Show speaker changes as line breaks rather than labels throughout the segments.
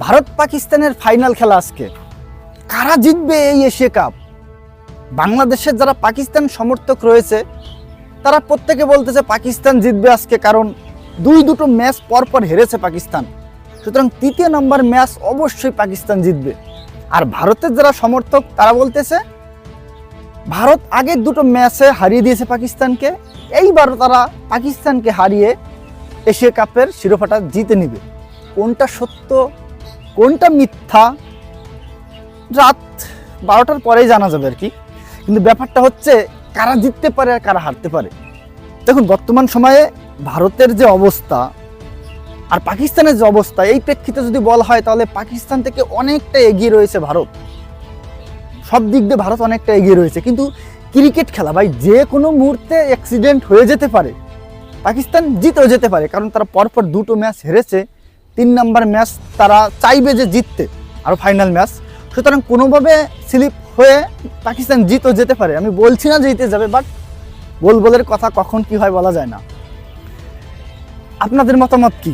ভারত পাকিস্তানের ফাইনাল খেলা আজকে। কারা জিতবে এই এশিয়া কাপ? বাংলাদেশের যারা পাকিস্তান সমর্থক রয়েছে, তারা প্রত্যেকে বলতেছে পাকিস্তান জিতবে আজকে কারণ দুই দুটো ম্যাচ পরপর হেরেছে পাকিস্তান। সুতরাং তৃতীয় নম্বর ম্যাচ অবশ্যই পাকিস্তান জিতবে। আর ভারতের যারা সমর্থক, তারা বলতেছে, ভারত আগের দুটো ম্যাচে হারিয়ে দিয়েছে পাকিস্তানকে, এইবার তারা পাকিস্তানকে হারিয়ে এশিয়া কাপের শিরোপাটা জিতে নেবে। কোনটা সত্য কোনটা মিথ্যা? রাত বারোটার পরেই জানা যাবে আর কি। কিন্তু ব্যাপারটা হচ্ছে, কারা জিততে পারে আর কারা হারতে পারে। দেখুন, বর্তমান সময়ে ভারতের যে অবস্থা আর পাকিস্তানের যে অবস্থা, এই প্রেক্ষিতে যদি বলা হয়, তাহলে পাকিস্তান থেকে অনেকটা এগিয়ে রয়েছে ভারত। সব দিক দিয়ে ভারত অনেকটা এগিয়ে রয়েছে। কিন্তু ক্রিকেট খেলা, ভাই, যে কোনো মুহূর্তে অ্যাক্সিডেন্ট হয়ে যেতে পারে। পাকিস্তান জিতেও যেতে পারে, কারণ তারা পরপর দুটো ম্যাচ হেরেছে। তিন নাম্বার ম্যাচ তারা চাইবে যে জিততে, আর ফাইনাল ম্যাচ। সুতরাং কোনোভাবে স্লিপ হয়ে পাকিস্তান জিতও যেতে পারে, আমি বলছি না জিতে যাবে বাট গোল গোলের কথা কখন কি হয় বলা যায় না। আপনাদের মতামত কি?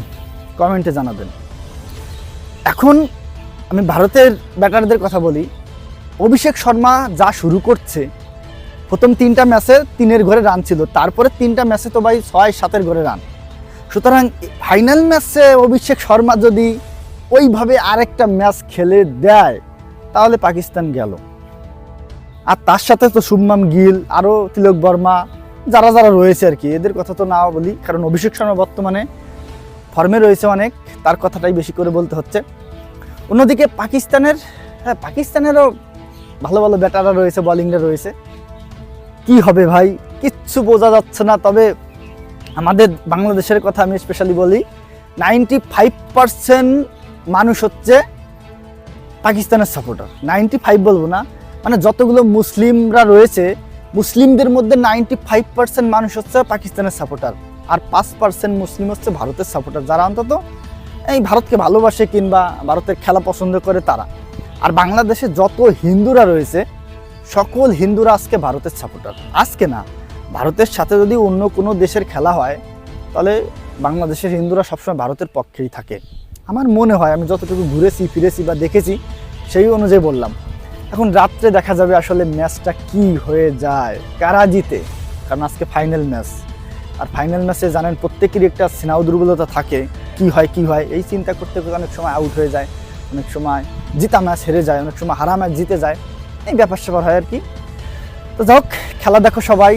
কমেন্টে জানাবেন। এখন আমি ভারতের ব্যাটারদের কথা বলি। অভিষেক শর্মা যা শুরু করছে, প্রথম তিনটা ম্যাচে তিনের ঘরে রান ছিল, তারপরে তিনটা ম্যাচে তো ভাই ছয়, সাতের ঘরে রান সুতরাং ফাইনাল ম্যাচে অভিষেক শর্মা যদি ওইভাবে আরেকটা ম্যাচ খেলে দেয়, তাহলে পাকিস্তান গেল। আর তার সাথে তো শুভমান গিল, আরও তিলক বর্মা, যারা যারা রয়েছে আর কি, এদের কথা তো না বলি, কারণ অভিষেক শর্মা বর্তমানে ফর্মে রয়েছে অনেক, তার কথাটাই বেশি করে বলতে হচ্ছে। অন্যদিকে পাকিস্তানের হ্যাঁ পাকিস্তানেরও ভালো ভালো ব্যাটাররা রয়েছে বলিংরা রয়েছে। কি হবে ভাই? কিচ্ছু বোঝা যাচ্ছে না, তবে আমাদের বাংলাদেশের কথা আমি স্পেশালি বলি নাইনটি ফাইভ মানুষ হচ্ছে পাকিস্তানের সাপোর্টার নাইনটি ফাইভ বলব না মানে যতগুলো মুসলিমরা রয়েছে, মুসলিমদের মধ্যে নাইনটি ফাইভ পার্সেন্ট মানুষ হচ্ছে পাকিস্তানের সাপোর্টার আর পাঁচ পার্সেন্ট মুসলিম হচ্ছে ভারতের সাপোর্টার যারা অন্তত এই ভারতকে ভালোবাসে কিংবা ভারতের খেলা পছন্দ করে তারা। আর বাংলাদেশে যত হিন্দুরা রয়েছে, সকল হিন্দুরা আজকে ভারতের সাপোর্টার আজকে না ভারতের সাথে যদি অন্য কোনো দেশের খেলা হয়, তাহলে বাংলাদেশের হিন্দুরা সবসময় ভারতের পক্ষেই থাকে। আমার মনে হয়, আমি যতটুকু ঘুরেছি, ফিরেছি বা দেখেছি, সেই অনুযায়ী বললাম। এখন রাত্রে দেখা যাবে আসলে ম্যাচটা কি হয়ে যায়, কারা জিতে, কারণ আজকে ফাইনাল ম্যাচ আর ফাইনাল ম্যাচে জানেন, প্রত্যেকেরই একটা স্নায়ু দুর্বলতা থাকে, কি হয় কি হয়, এই চিন্তা করতে করতে অনেক সময় আউট হয়ে যায়, অনেক সময় জিতা ম্যাচ হেরে যায়, অনেক সময় হারা ম্যাচ জিতে যায়। এই ব্যাপার স্যাপার হয় আর কি। তো যাই খেলা দেখো সবাই।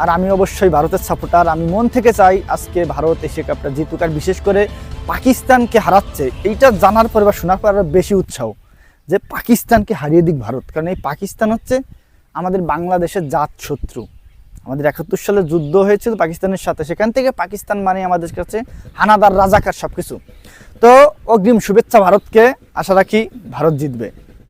আর আমি অবশ্যই ভারতের সাপোর্টার। আমি মন থেকে চাই আজকে ভারত এশিয়া কাপটা জিতুক। আর বিশেষ করে পাকিস্তানকে হারাচ্ছে, এইটা জানার পরে বা শোনার পর বেশি উৎসাহ যে পাকিস্তানকে হারিয়ে দিক ভারত। কারণ এই পাকিস্তান হচ্ছে আমাদের বাংলাদেশের জাত শত্রু আমাদের একাত্তর সালে যুদ্ধ হয়েছিল পাকিস্তানের সাথে। সেখান থেকে পাকিস্তান মানে আমাদের কাছে হানাদার, রাজাকার সব কিছু তো অগ্রিম শুভেচ্ছা ভারতকে। আশা রাখি ভারত জিতবে।